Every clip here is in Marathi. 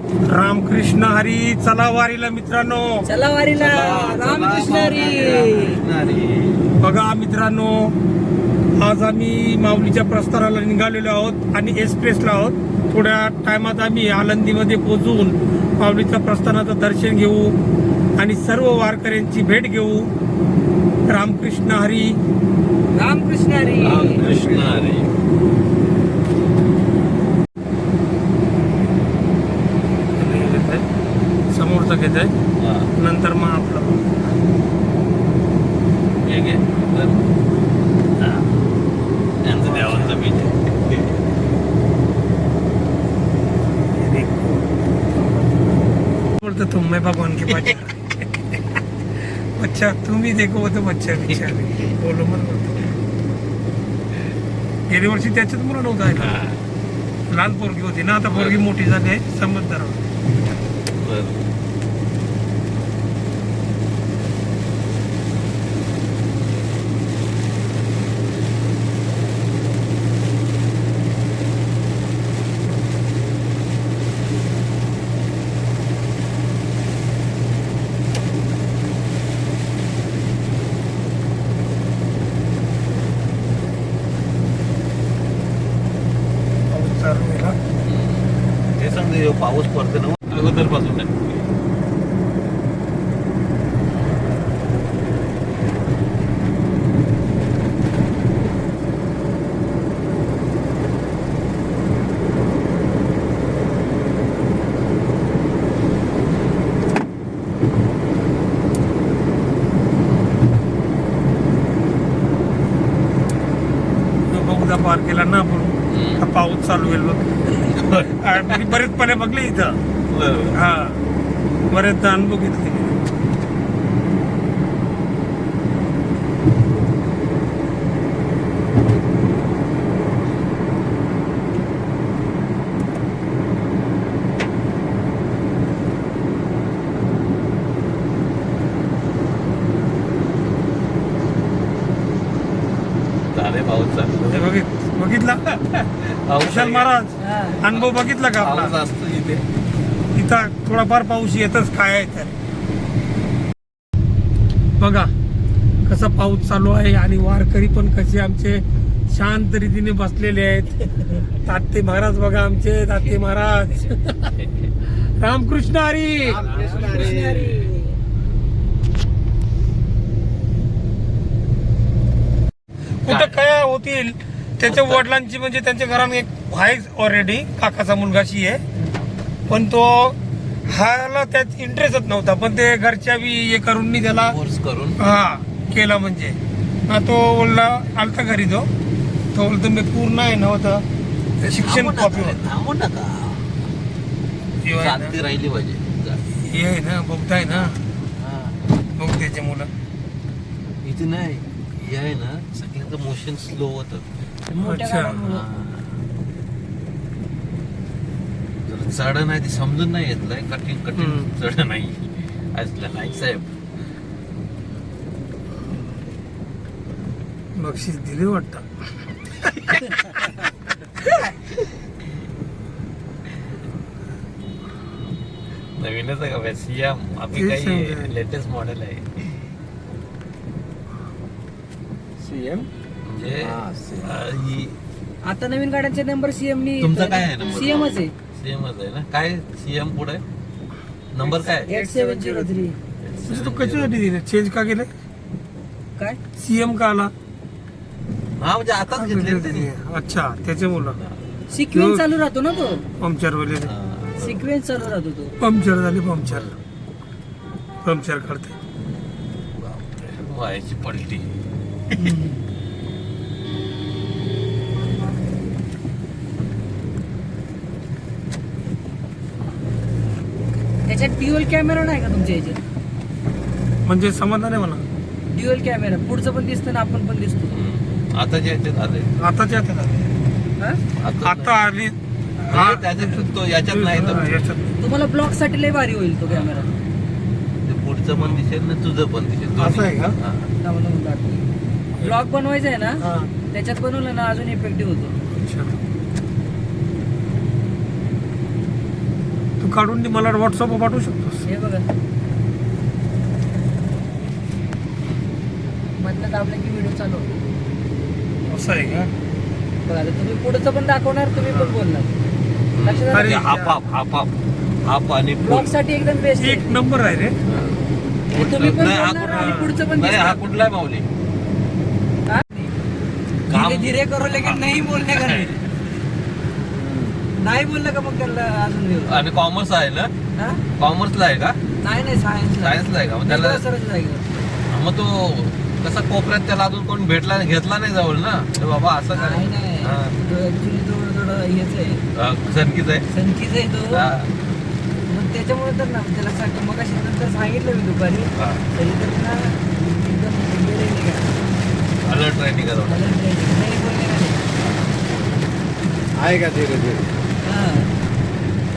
रामकृष्ण हरी चला वारीला मित्रांनो. चला वारीला रामकृष्ण हरी. बघा मित्रांनो आज आम्ही माऊलीच्या प्रस्थानाला निघालेलो आहोत आणि एक्सप्रेसला आहोत. थोड्या टायमात आम्ही आळंदीमध्ये पोहोचून माऊलीच्या प्रस्थानाचं दर्शन घेऊ आणि सर्व वारकऱ्यांची भेट घेऊ. रामकृष्ण हरी. रामकृष्ण हरी. कृष्ण हरी. आहे हा. नंतर मग आपलं हे घे. तर. हा. यांचं देवांचं आहे. बोलते तुम मैं भगवान के पास बच्चा तुम ही देखो तो बच्चा बिचार बोलो मत बोलतो गेल्या वर्षी त्याच्यात मुलं नव्हतं आहे. ना लहान पोरगी होती ना आता पोरगी मोठी झाली आहे समजदार होती. बरं. पाऊस चालू आहे ना ते सांगते ह्यो पाऊस पडते ना अगोदरपासून आहे तो केला ना आता पाऊस चालू होईल बघ. आ, मी बरेच पाण्या बघले इथं. हा. बरेच अनुभव घेतले झाले पाऊस चालू हे बघित बघितला? पाऊस विशाल आहे. महाराज. अनुभव बघितला का पाऊस आपला असतो इथे. इथं थोडाफार पाऊस येतच काय आहे तर. बघा कसा पाऊस चालू आहे आणि वारकरी पण कसे आमचे शांत रीतीने बसलेले आहेत. तात्ते महाराज बघा आमचे तात्ते महाराज. रामकृष्ण हरी. रामकृष्ण हरी. होतील त्याच्या वडिलांची म्हणजे त्यांच्या घरात एक आहे ऑलरेडी काकाचा मुलगाशी आहे. पण तो हाला त्यात इंटरेस्टच नव्हता. पण ते घरच्या बी हे करून मी त्याला करून. हा केला म्हणजे. हा तो बोलला आलता घरी तो. तो बोलतो मी पूर्ण आहे नव्हतं शिक्षण थांबू कॉपी थांबू नका. हे शांती ना, राहिली पाहिजे. हे आहे ना बघताय ना. हा. बघतायचे मुलं. इथे नाही हे आहे ना सगळ्यांचं मोशन स्लो होतं. मोठ्या अच्छा. गाड्यांमुळं. जर चढ नाही ती समजून नाही येत लय. कठीण कठीण हम्म. चढ नाही. असलं नाही साहेब. बक्षीस दिले वाटतं. नवीनच आहे का सियाम अभी तेच काही सांगतोय. लेटेस्ट मॉडेल आहे. सीएम? म्हणजे अं, ही आता नवीन गाड्यांचे नंबर सीएम नी तुमचा काय आहे number? सीएमच आहे. सीएमच आहे ना? काय सीएम पुढे? नंबर काय? एट सेवन झिरो थ्री तो कशासाठी दिले चेंज का केले काय? सीएम का आला? हा म्हणजे आताच घेतले त्यांनी. अच्छा त्याच्यामुळं. सिक्वेन्स चालू राहतो ना तो? पंक्चर वगैरे. हा. सिक्वेन्स चालू राहतो तो. पंक्चर झाले पंक्चर. पंक्चर करते बापरे, व्हायची पलटी. ड्युअल कॅमेरा नाही का तुमच्या याच्यात? म्हणजे समाधान आहे म्हणा. ड्युअल कॅमेरा पुढचं पण दिसतं ना आपण पण दिसतो. आता जे याच्यात आले आताच्या हातात आले. हा? आता आली. त्याच्यात तो याच्यात नाही हा, तर याच्यात. तुम्हाला ब्लॉकसाठी लय भारी होईल तो कॅमेरा ते पुढचं पण दिसेल ना तुझं पण दिसेल. असं आहे का? हा. ब्लॉग बनवायचा आहे ना हा, त्याच्यात बनवलं ना अजून इफेक्टिव्ह होतो. अच्छा. काढून मला व्हॉट्सअपवर पाठवू शकतोस हे बघा. मधलं दाबलं की व्हिडिओ चालू होतो. असं आहे का? बघा आता तुम्ही पुढचं पण दाखवणार तुम्ही पण बोलणार. लक्षात अरे, आलं? आणि साठी एकदम बेस्ट एक नंबर आहे रे. तुम्ही पण नाही, हा बोलणार कुठला- आणि पुढचं पण नाही, हा दिसणार. कुठला आहे माऊली काम- धीरे धीरे करो लेकिन नाही बोलणे का नाही नाही बोललं का मग त्याला अजून घेऊ आणि कॉमर्स आहे ना. हा? कॉमर्सला आहे का? नाही नाही सायन्स सायन्सला आहे का? मग त्याला मग तो कसा कोपऱ्यात त्याला अजून कोण भेटला घेतला नाही जवळ ना? तर बाबा असं नाही काय? नाही हा. तो ऍक्च्युली थोडं थोडं हेच आहे. सनकीच आहे? आहे तो. हा, मग त्याच्यामुळे तर ना त्याला सांग मग अशी नंतर सांगितलं मी दुपारी. हा. तरी तर ना एकदम नाही का? अलर्ट मला नाही नाही बोलले का नाही आएगा धीरे धीरे हा.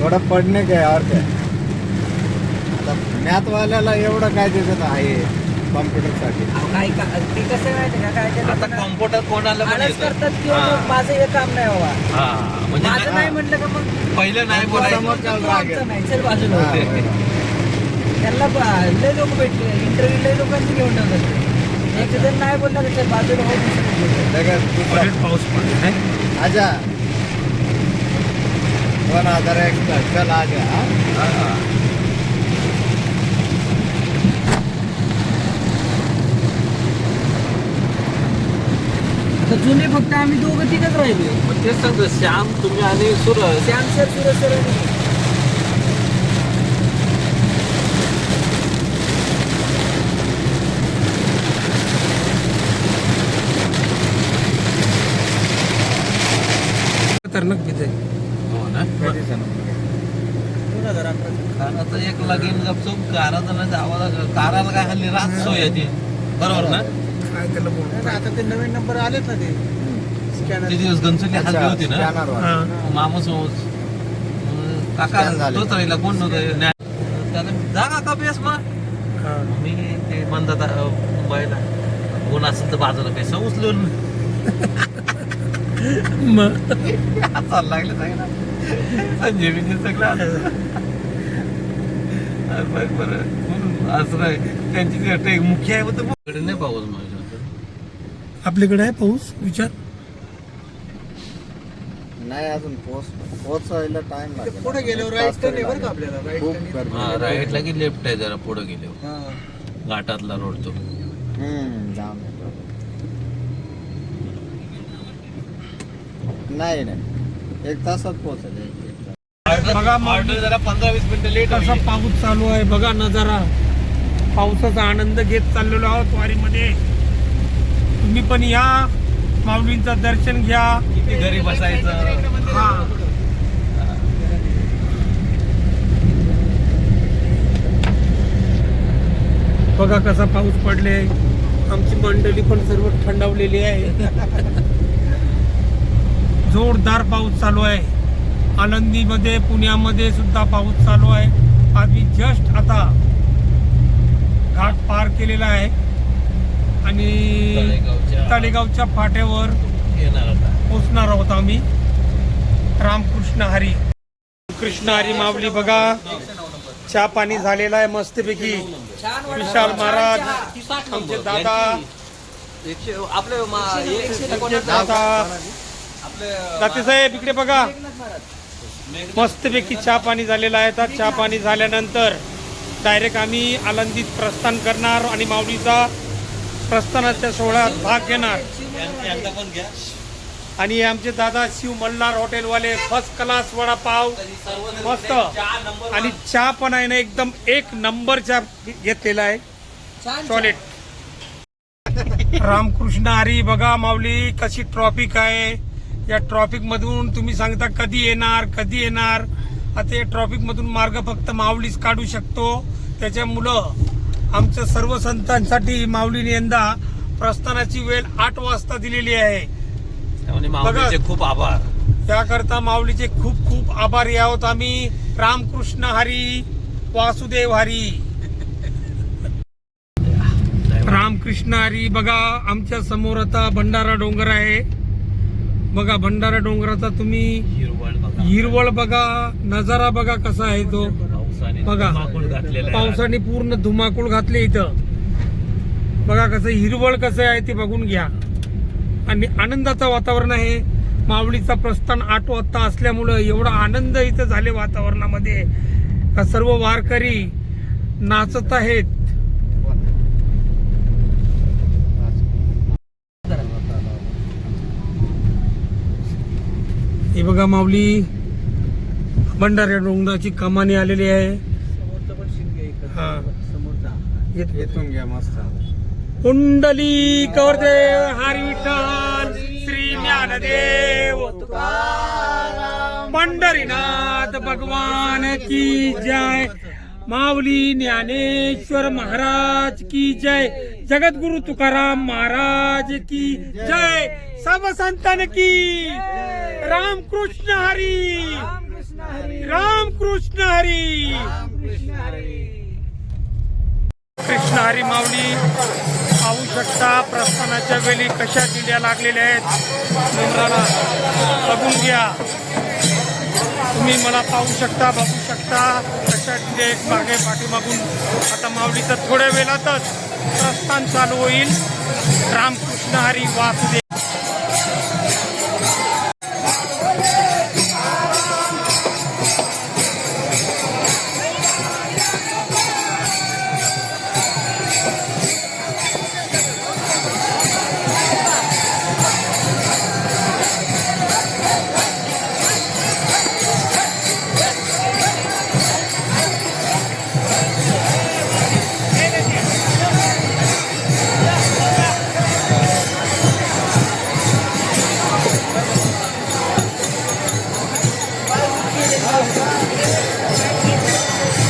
थोडा पडणे काय और काय आता मॅथ वाल्याला एवढं काय त्याच्यात आहे कॉम्प्युटरसाठी अहो, काय का ते कसं आहे माहिती का काय आता कॉम्प्युटर कोणाला पण आळस येतं. करतात किंवा हा. मग माझं हे काम नाही बाबा हा म्हणजे माझं नाही म्हटलं का मग पहिलं नाही बोलायचं चाल तू राग आमचा आहे. नाही चल बाजूला हा. त्यांना ब- लय लोक भेटले इंटरव्ह्यू लय लोकांची घेऊन ठेवतात एक जण नाही बोलला तर चल बाजूला. लगेच दुसरा. पाऊस दोन हजार एक्स्ट्रा चल जुने फक्त आम्ही दोघं तिघच राहिलो. मग तेच सांगतो श्याम तुम्ही आणि सुरज. श्याम सर सुरज सर आणि खतरनाक तिथे हो काराचा एक लगीन गपचूप काराचा नाही आवाज काराला काय हल्ली रात सोय आहे ती. बरोबर ना? काय त्याला बोल? आता ते नवीन नंबर आलेत ना ते. ते दिवस गणचुली हल्ली होती ना? मामा समोर काका. तोच राहिला कोण नव्हतं? त्याला जा काका बेस मग. मी ते म्हणतात अं, मुंबईला. कोण असेल तर बाजूला पैसा उचलून. मग? चाल लागले सांगितलं संजय विजय सगळं आलं. अरे बघ बरं म्हणून असं नाही त्यांची मुख्य आहे कडे नाही पाऊस माझ्या आपल्याकडे आहे पाऊस विचार नाही अजून पोच पोचायला टाइम लागेल पुढे गेल्यावर तरी आहे बरं का. आपल्याला, खूप. गर्दी हा. राईटला की लेफ्ट आहे जरा पुढे गेले हा. घाटातला रोड तो हम्म, जाम आहे. नाही नाही एक तासात पोहोचेल. बघा ऑर्डर जरा पंधरा वीस मिनिटं लेट कसा पाऊस चालू आहे बघा नजारा पावसाचा आनंद घेत चाललेलो आहोत वारीमध्ये. तुम्ही पण या. माऊलींचं दर्शन घ्या. किती घरी बसायचं? हा. बघा कसा पाऊस पडले. आमची मंडळी पण सर्व थंडावलेली आहे. जोरदार पाऊस चालू आहे. आनंदीमध्ये पुण्यामध्ये सुद्धा पाऊस चालू आहे. आम्ही जस्ट आता घाट पार केलेला आहे. आणि तळेगावच्या- तळेगावच्या फाट्यावर येणार आता. पोचणार आहोत आम्ही. रामकृष्ण हरी. कृष्ण हरी माऊली बघा. चहा पाणी झालेला आहे मस्तपैकी. विशाल महाराज. आमचे दादा. आपले दादा. आपले दातेसाहेब इकडे बघा. मस्तपैकी चहा पाणी झालेला आहे. तर चहा पाणी झाल्यानंतर डायरेक्ट आम्ही आनंदीत प्रस्थान करणार आणि माऊलीचा प्रस्थानाच्या सोहळ्यात भाग घेणार. आणि आमचे दादा शिव मल्हार हॉटेलवाले फर्स्ट क्लास वडापाव मस्त. आणि चहा पण आहे ना एकदम एक नंबर चहा घेतलेला आहे. छान टॉयलेट रामकृष्ण हरी बघा माऊली कशी ट्रॉफिक आहे. या ट्रॉफिक मधून तुम्ही सांगता कधी येणार कधी येणार? आता या ट्रॉफिक मधून मार्ग फक्त माऊलीच काढू शकतो. त्याच्यामुळं आमच्या सर्व संतांसाठी माऊलीने यंदा प्रस्थानाची वेळ आठ वाजता दिलेली आहे. माऊलीचे खूप आभार. त्याकरता माऊलीचे खूप खूप आभारी आहोत आम्ही. रामकृष्ण हरी वासुदेव हरी. रामकृष्ण हरी बघा आमच्यासमोर आता भंडारा डोंगर आहे. बघा भंडारा डोंगराचा तुम्ही हिरवळ बघा. नजारा बघा कसा आहे तो. बघा. पावसाने पूर्ण धुमाकूळ घातले इथं. बघा कसं हिरवळ कसं आहे ते बघून घ्या. आणि आनंदाचं वातावरण आहे. मावळीचा प्रस्थान आठ वाजता असल्यामुळं एवढा आनंद इथं झाले वातावरणामध्ये. का सर्व वारकरी नाचत आहेत. हे बघा माऊली भंडाऱ्या डोंगराची कमानी आलेली आहे. हा. येथून घ्या मस्त. कुंडली कवरदेव हरी विठ्ठल श्री ज्ञानदेव. पंढरीनाथ भगवान की जय. माऊली ज्ञानेश्वर महाराज की जय. जगद्गुरु तुकाराम महाराज की जय. सब संतन की राम कृष्ण हरी. रामकृष्ण हरी. राम कृष्ण हरी. रामकृष्ण हरी. कृष्ण हरी माऊली पाहू शकता प्रस्थानाच्या वेळी कशा दिंड्या लागलेल्या आहेत. बघून घ्या. तुम्ही मला पाहू शकता बघू शकता. कशा दिंड्या म्हणजे एक मागे पाठीमागून आता माऊलीचं थोड्या वेळातच प्रस्थान चालू होईल. रामकृष्ण हरी वासुदेव. Thank you.